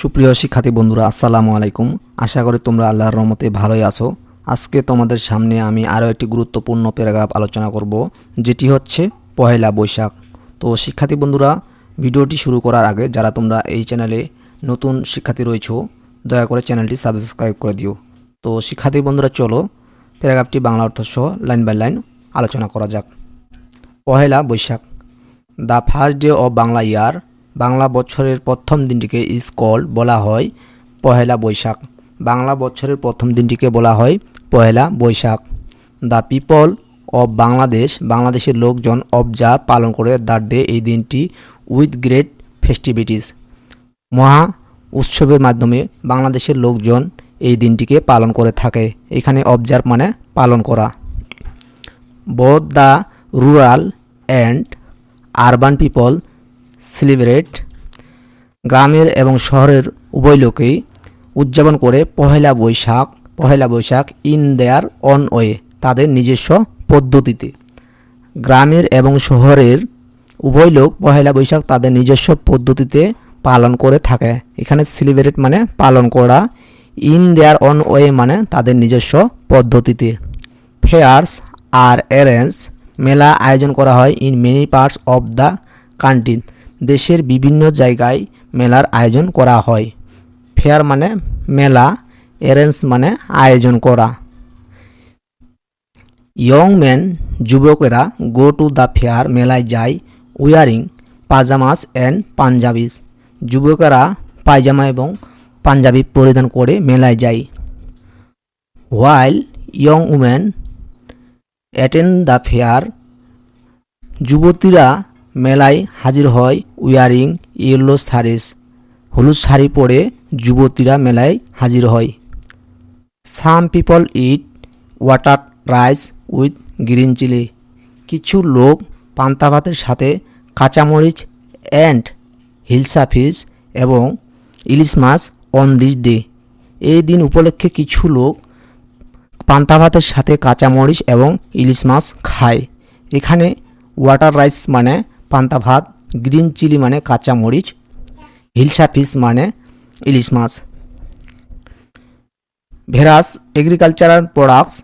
সুপ্রিয় শিক্ষার্থী বন্ধুরা, আসসালামু আলাইকুম। আশা করি তোমরা আল্লাহর রহমতে ভালোই আছো। আজকে তোমাদের সামনে আমি আরও একটি গুরুত্বপূর্ণ প্যারাগ্রাফ আলোচনা করব, যেটি হচ্ছে পহেলা বৈশাখ। তো শিক্ষার্থী বন্ধুরা, ভিডিওটি শুরু করার আগে যারা তোমরা এই চ্যানেলে নতুন শিক্ষার্থী রয়েছো, দয়া করে চ্যানেলটি সাবস্ক্রাইব করে দিও। তো শিক্ষার্থী বন্ধুরা, চলো প্যারাগ্রাফটি বাংলা অর্থ সহ লাইন বাই লাইন আলোচনা করা যাক। Pohela Boishakh, the first day of Bangla year Bangla বছরের প্রথম দিনটিকে ইজ কল বলা হয় পহেলা বৈশাখ। বাংলা বছরের প্রথম দিনটিকে বলা হয় Pohela Boishakh. The people of Bangladesh, বাংলাদেশের লোকজন অবজার্ভ পালন করে দ্য ডে এই দিনটি উইথ গ্রেট ফেস্টিভিটিস। মহা উৎসবের মাধ্যমে বাংলাদেশের লোকজন এই দিনটিকে পালন করে থাকে। এখানে অবজার্ভ মানে পালন করা। Both the rural and urban people celebrate গ্রামের এবং শহরের উভয় লোকেই উদযাপন করে Pohela Boishakh Pohela Boishakh in their own way তাদের নিজস্ব পদ্ধতিতে। গ্রামের এবং শহরের উভয় লোক পহেলা বৈশাখ তাদের নিজস্ব পদ্ধতিতে পালন করে থাকে। এখানে সেলিব্রেট মানে পালন করা ইন দেয়ার অন ওয়ে মানে তাদের নিজস্ব পদ্ধতিতে। ফেয়ার্স আর অ্যারেঞ্জ মেলা আয়োজন করা হয় in many parts of the country দেশের বিভিন্ন জায়গায় মেলার আয়োজন করা হয়। ফেয়ার মানে মেলা অ্যারেঞ্জ মানে আয়োজন করা। ইয়ং ম্যান, যুবকেরা গো টু দ্য ফেয়ার মেলায় যায় উয়ারিং পাজামাস অ্যান্ড পাঞ্জাবিস। যুবকেরা পায়জামা এবং পাঞ্জাবি পরিধান করে মেলায় যায়। While young women attend the fair, যুবতীরা মেলায় হাজির হয় উয়ারিং ইয়েলো শাড়িস হলুদ শাড়ি পরে যুবতীরা মেলায় হাজির হয়। Some people eat water rice with green chili. কিছু লোক পান্তা ভাতের সাথে কাঁচামরিচ অ্যান্ড হিলসা ফিশ এবং ইলিশ মাছ অন দিস ডে। এই দিন উপলক্ষে কিছু লোক পান্তা ভাতের সাথে কাঁচামরিচ এবং ইলিশ মাছ খায়। এখানে ওয়াটার রাইস মানে পান্তা ভাত, গ্রিন চিলি মানে কাঁচামরিচ হিলসা ফিশ মানে ইলিশ মাছ। ভেরাস এগ্রিকালচারাল প্রোডাক্টস,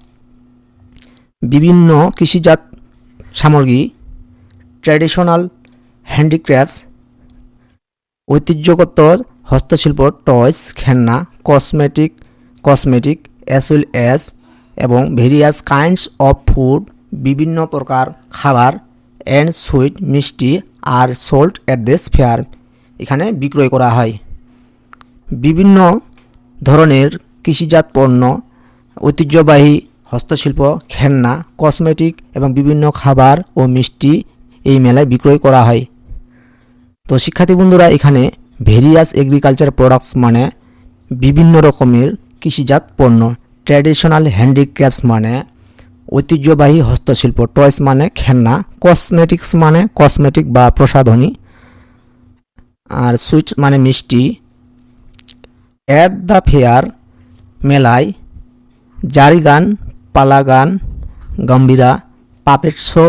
বিভিন্ন কৃষিজাত সামগ্রী, ট্র্যাডিশনাল হ্যান্ডিক্রাফটস, ঐতিহ্যগত হস্তশিল্প, টয়স, খেলনা, কসমেটিক কসমেটিক অ্যাজ ওয়েল এবং ভেরিয়াস কাইন্ডস অফ ফুড, বিভিন্ন প্রকার খাবার অ্যান্ড সুইট মিষ্টি আর সোল্ট অ্যাট দিস ফেয়ার এখানে বিক্রয় করা হয়। বিভিন্ন ধরনের কৃষিজাত পণ্য, ঐতিহ্যবাহী হস্তশিল্প, খেলনা কসমেটিক এবং বিভিন্ন খাবার ও মিষ্টি এই মেলায় বিক্রয় করা হয়। তো শিক্ষার্থী বন্ধুরা, এখানে ভেরিয়াস এগ্রিকালচার প্রোডাক্টস মানে বিভিন্ন রকমের কৃষিজাত পণ্য। ট্র্যাডিশনাল হ্যান্ডিক্রাফটস মানে ঐতিহ্যবাহী হস্তশিল্প টয়স মানে খেলনা কসমেটিক্স মানে কসমেটিক বা প্রসাধনী, আর সুইটস মানে মিষ্টি। অ্যাট দ্য ফেয়ার মেলায় জারি গান পালা গান Gambhira puppet show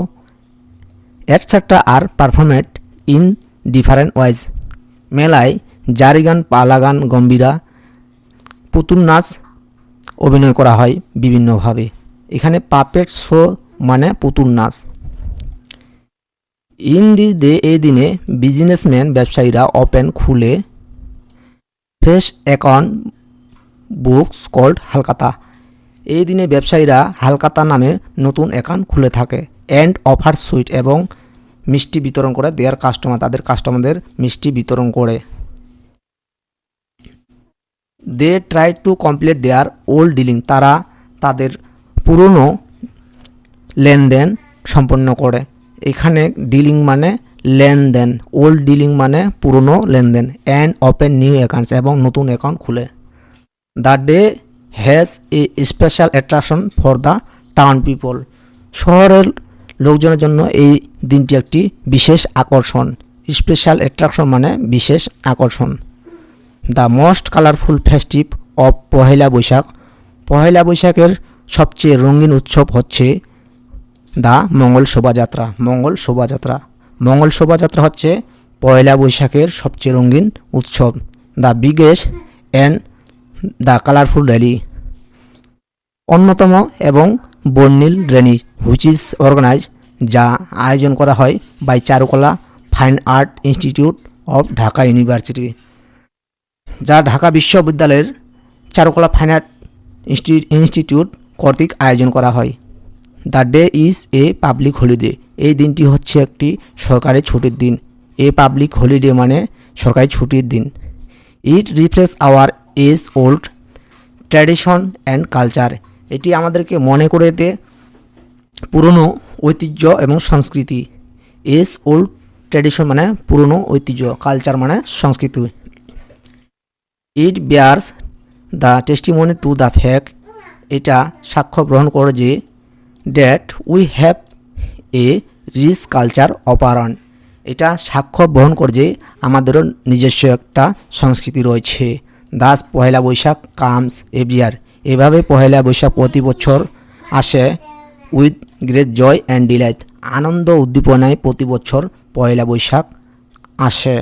etcetera are performed in different ways মেলায় জারি গান পালা গান গম্ভীরা, পুতুল নাচ অভিনয় করা হয় বিভিন্নভাবে। এখানে পাপেট শো মানে পুতুল নাচ। ইন দি ডে এই দিনে বিজনেসম্যান ব্যবসায়ীরা ওপেন, খুলে, fresh account books called Halkhata. এই দিনে ব্যবসায়ীরা হালকাতা নামে নতুন অ্যাকাউন্ট খুলে থাকে। অ্যান্ড অফার সুইট এবং মিষ্টি বিতরণ করে দেয়ার কাস্টমার, তাদের কাস্টমারদের মিষ্টি বিতরণ করে। They try to complete their old dealing, তারা তাদের পুরনো লেনদেন সম্পন্ন করে। এখানে ডিলিং মানে লেনদেন ওল্ড ডিলিং মানে পুরনো লেনদেন অ্যান্ড ওপেন নিউ অ্যাকাউন্টস এবং নতুন অ্যাকাউন্ট খুলে। The day has a special attraction for the town people শহরের লোকজনের জন্য এই দিনটি একটি বিশেষ আকর্ষণ। স্পেশাল অ্যাট্রাকশন মানে বিশেষ আকর্ষণ। The most colourful festive of Pohela Boishakh. Pohela বৈশাখের সবচেয়ে রঙিন উৎসব হচ্ছে দ্য মঙ্গল শোভাযাত্রা। মঙ্গল শোভাযাত্রা। মঙ্গল শোভাযাত্রা হচ্ছে পয়লা বৈশাখের সবচেয়ে রঙিন উৎসব। The biggest and the colourful rally. অন্যতম এবং বর্ণিল র্যালি হুইচ ইজ অর্গানাইজ যা আয়োজন করা হয় by Charukala fine art institute of Dhaka university যা ঢাকা বিশ্ববিদ্যালয়ের Charukala fine art insti- institute কর্তৃক আয়োজন করা হয়। The day is a public holiday এই দিনটি হচ্ছে একটি সরকারি ছুটির দিন। এ পাবলিক হলিডে মানে সরকারি ছুটির দিন। It refresh our age old tradition and culture এটি আমাদেরকে মনে করে দেয় পুরনো ঐতিহ্য এবং সংস্কৃতি। এজ ওল্ড ট্র্যাডিশন মানে পুরনো ঐতিহ্য কালচার মানে সংস্কৃতি। It bears the testimony to the fact এটা সাক্ষ্য গ্রহণ করে যে that we have a rich culture অপারণ এটা সাক্ষ্য বহন করে যে, আমাদেরও নিজস্ব একটা সংস্কৃতি রয়েছে। Thus Pohela Boishakh comes every year এভাবে পহেলা বৈশাখ প্রতি বছর আসে with great joy and delight আনন্দ উদ্দীপনায় প্রতি বছর পয়লা বৈশাখ আসে।